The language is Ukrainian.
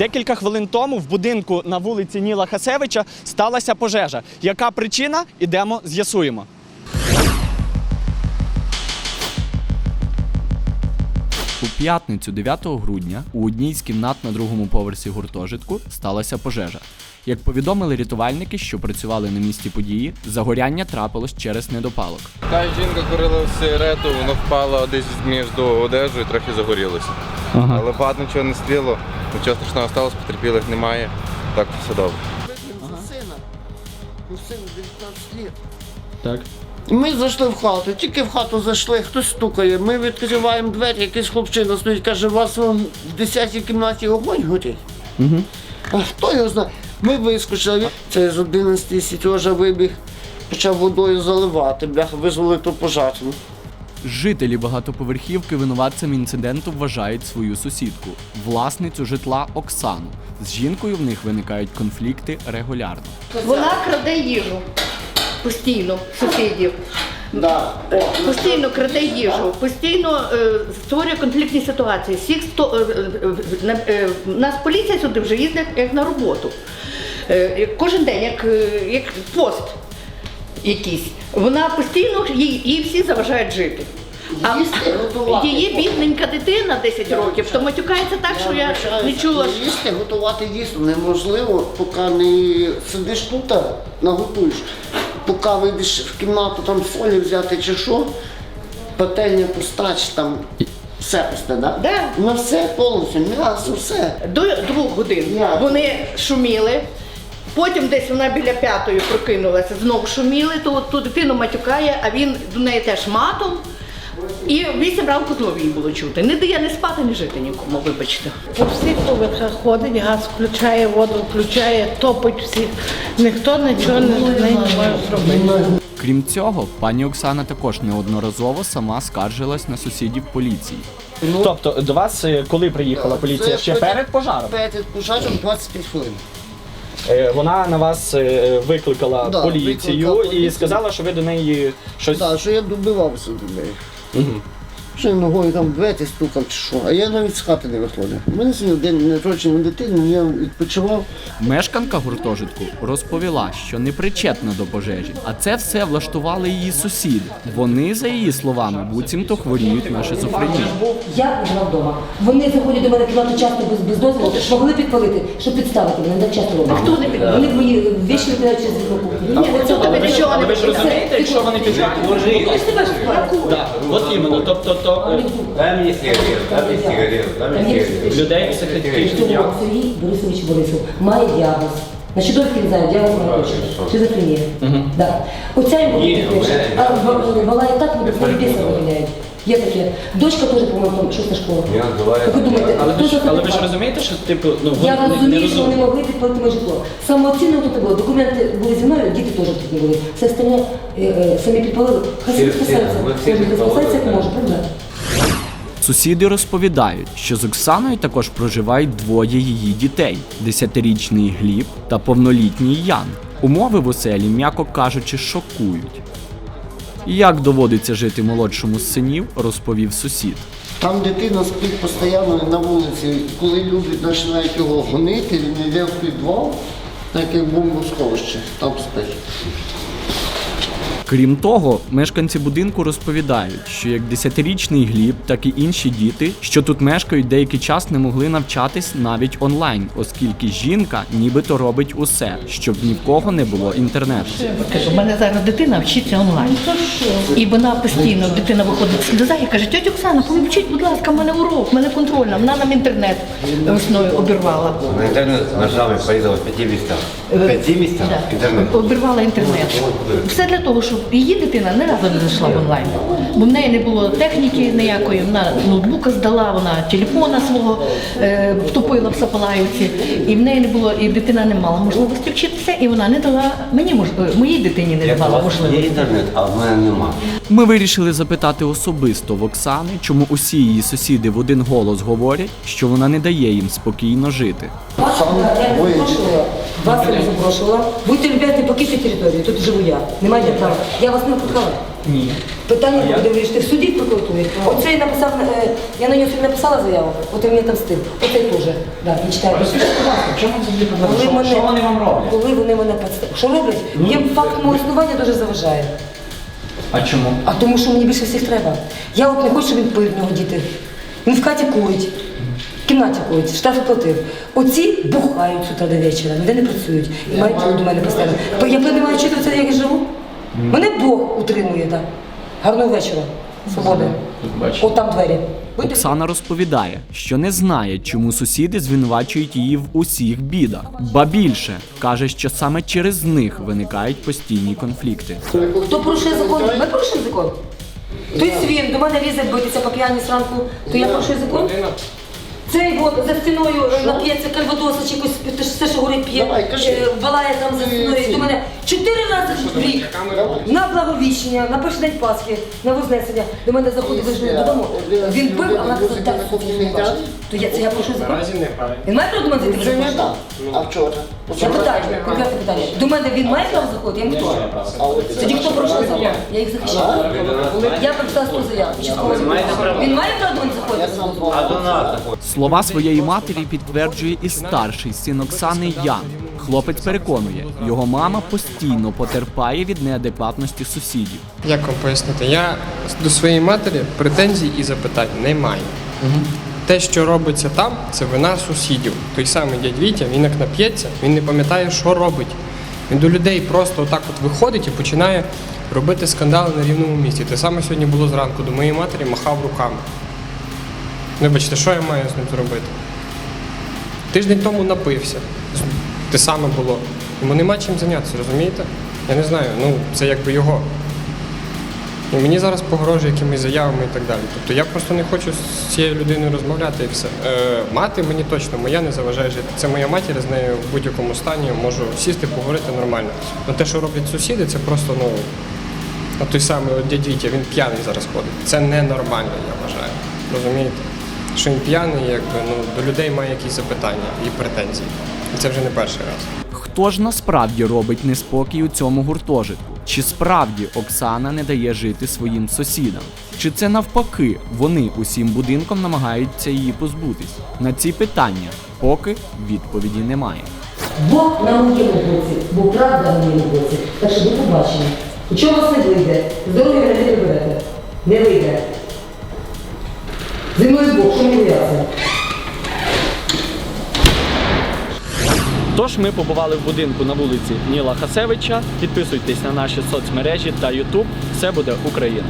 Декілька хвилин тому в будинку на вулиці Ніла Хасевича сталася пожежа. Яка причина? Ідемо з'ясуємо. У п'ятницю 9 грудня у одній з кімнат на другому поверсі гуртожитку сталася пожежа. Як повідомили рятувальники, що працювали на місці події, загоряння трапилось через недопалок. Та жінка курила сигарету, воно впало десь між одежу і трохи загорілося. Але багато нічого не стріло, нічого страшного сталося, потерпілих немає. Так все добре. сина. Ну, сину 19 лет. Так. Ми зайшли в хату, тільки в хату зайшли, хтось стукає. Ми відкриваємо двері, якийсь хлопчина стоїть, каже, у вас в 10-й кімнаті огонь горить. Угу. А хто його знає? Ми вискочили. Це з 11 Сітьожа вибіг, почав водою заливати, бляха, визвали ту пожежну. Жителі багатоповерхівки винуватцем інциденту вважають свою сусідку, власницю житла Оксану. З жінкою в них виникають конфлікти регулярно. Вона краде їжу постійно сусідів. Да. Постійно краде їжу, постійно е, створює конфліктні ситуації. Всіх сто, е, е, е, в нас поліція сюди вже їздить як на роботу. Е, кожен день, як, е, як пост якийсь. Вона постійно їй, їй всі заважають жити. А Їсти, готувати. її бідненька дитина 10 років, то матюкається так, що я не чула. що- Їсти, готувати дійсно неможливо, поки не сидиш тут, а наготуєш. Поки вийдеш в кімнату там фолі взяти чи що, пательня пуста, чи там все пусте, да? Да. На все повністю, м'ясо, все. До двох годин Я. вони шуміли. Потім десь вона біля п'ятої прокинулася, знов шуміли, то ту дитину матюкає, а він до неї теж матом. І вісім ранку знову її було чути. Не дає не спати, не жити нікому, вибачте. По всіх поверхах ходить, газ включає, воду включає, топить всіх. Ніхто нічого не, може зробити. Крім цього, пані Оксана також неодноразово сама скаржилась на сусідів поліції. Тобто до вас коли приїхала поліція? Ще перед пожаром? Перед пожаром 25 хвилин. Е, Вона на вас е, викликала Да, поліцію викликала і поліцію. сказала, що ви до неї щось. Так, що я добивався до неї. Що я ногою там двері стукав чи що, а я навіть з хати не виходив. У мене сьогодні день народження дитини, я відпочивав. Мешканка гуртожитку розповіла, що не причетна до пожежі, а це все влаштували її сусіди. Вони, за її словами, буцімто хворіють на шизофренію. Я була вдома. Вони заходять до мене кімнату часто без, без дозволу, могли підпалити, щоб підставити мене, так часто роблять. Хто не підпалив? Вони мої вічі викидають через вікно. Ні, Цього тебе нічого не ви ж розумієте, якщо вони підуть Ти ж тебе ж от іменно, тобто то, Дай мені сигарету, дай мені сигарету, дай мені сигарету. людей Сергій Борисович Борисов має діагноз. Значить, довідки не знаю, діагноз. Шизофренія. Да. Оця йому Ні, пише. А в- вона і так буде свої виганяють. Є таке. Дочка теж, по-моєму, там шоста школа. Я називаю- Як ви думаєте, Але хто ви за ж це але ви ж розумієте, що типу, ну Я вони не розумію, що вони розуміють. могли підпалити моє житло. Самооцінно тут не було. Документи були зі мною, діти теж тут не були. Все остальне е, е, самі підпалили. Хай Всі- всі, спасаються. ми всі Кожен підпалили, спасається, як так. може, правда? Сусіди розповідають, що з Оксаною також проживають двоє її дітей: десятирічний Гліб та повнолітній Ян. Умови в оселі, м'яко кажучи, шокують. Як доводиться жити молодшому з синів, розповів сусід. Там дитина спить постійно на вулиці. Коли люди починають його гонити, він йде в підвал, так як бомбосховище, там спить. Крім того, мешканці будинку розповідають, що як десятирічний Гліб, так і інші діти, що тут мешкають, деякий час не могли навчатись навіть онлайн, оскільки жінка нібито робить усе, щоб ні в кого не було інтернету. У мене зараз дитина вчиться онлайн. І вона постійно, дитина виходить сльоза і каже, тьотя Оксана, повчіть, будь ласка, в мене урок, в мене контрольна, вона нам інтернет весною обірвала. На в пяти местах. В пяти местах Да. интернет. Обірвала інтернет. Все для того, щоб її дитина не разу не зайшла в онлайн. Бо в неї не було техніки ніякої, вона ноутбука здала, вона телефона свого е, втопила в Сапалаївці, і в неї не було, і дитина не мала можливості вчитися, і вона не дала мені мож, е, моїй дитині не давала вас є інтернет, а в мене нема. Ми вирішили запитати особисто в Оксани, чому усі її сусіди в один голос говорять, що вона не дає їм спокійно жити. Вас я не запрошувала, вас не запрошувала. Будьте любезні, покиньте територію, тут живу я. Немає права. Я вас не викликала. Ні. Питання буде вирішити в суді в прокуратурі. Оцей написав, е, я на нього сьогодні написала заяву, от він мені там стив. Оцей теж. Да, він читає. Чому взагалі проблема? Коли Що, що вони вам роблять? Ну, Коли вони мене підставляють. Що роблять? Їм факт мого існування дуже заважає. А чому? А тому, що мені більше всіх треба. Я от не хочу, щоб він пив в нього діти. Він в хаті курить, в кімнаті курить, штрафи платив. Оці бухають з утра до вечора, ніде не працюють і мають до мене постійно. Бо я не маю чути це, як я живу. Мене Бог утримує, так. Гарного вечора. Свободи. От там двері. Оксана розповідає, що не знає, чому сусіди звинувачують її в усіх бідах. Ба більше каже, що саме через них виникають постійні конфлікти. Хто порушує закон? Ми порушуємо закон. Той свін до мене лізе битися по п'яні зранку, то я порушую закон. Цей от за стіною е, нап'ється кальвадоса чи якось те ж все, що горить п'є, Давай, кажи. е, балає там за стіною. До мене чотири рази в рік на благовіщення, на перший день Пасхи, на Вознесення. До мене заходить зайшли додому. Він пив, а вона казала, так, не бачить. То я це я порушую закон. Він має право до мене зайти? Вже не так. А вчора? Я питаю, конкретне питання. До мене він має право заходити? Я хто? Тоді хто порушив закон? Я їх захищаю. Я написала 100 заяв. Участковий закон. Він має право до мене заходити? Слова своєї матері підтверджує і старший син Оксани Ян. Хлопець переконує, його мама постійно потерпає від неадекватності сусідів. Як вам пояснити? Я до своєї матері претензій і запитань не маю. Те, що робиться там, це вина сусідів. Той самий дядь Вітя, він як нап'ється, він не пам'ятає, що робить. Він до людей просто отак от виходить і починає робити скандали на рівному місці. Те саме сьогодні було зранку. До моєї матері махав руками. Вибачте, що я маю з ним зробити? Тиждень тому напився. Те саме було. Йому нема чим зайнятися, розумієте? Я не знаю, ну це якби його. І мені зараз погрожує якимись заявами і так далі. Тобто я просто не хочу з цією людиною розмовляти і все. Е, мати мені точно моя не заважає жити. Це моя матір, з нею в будь-якому стані можу сісти, поговорити нормально. Но те, що роблять сусіди, це просто ну. Той самий дядь Вітя, він п'яний зараз ходить. Це ненормально, я вважаю. Розумієте? Що він п'яний, якби ну до людей має якісь запитання і претензії. І це вже не перший раз. Хто ж насправді робить неспокій у цьому гуртожитку? Чи справді Оксана не дає жити своїм сусідам? Чи це навпаки вони усім будинком намагаються її позбутись? На ці питання поки відповіді немає. Бог на моєму боці, бо правда на моєму боці. Так що до побачення. Нічого вас не вийде. Здоров'я не приберете. Не вийде. Зі мною Бог, що мені бояться? Тож ми побували в будинку на вулиці Ніла Хасевича. Підписуйтесь на наші соцмережі та Ютуб. Все буде Україна.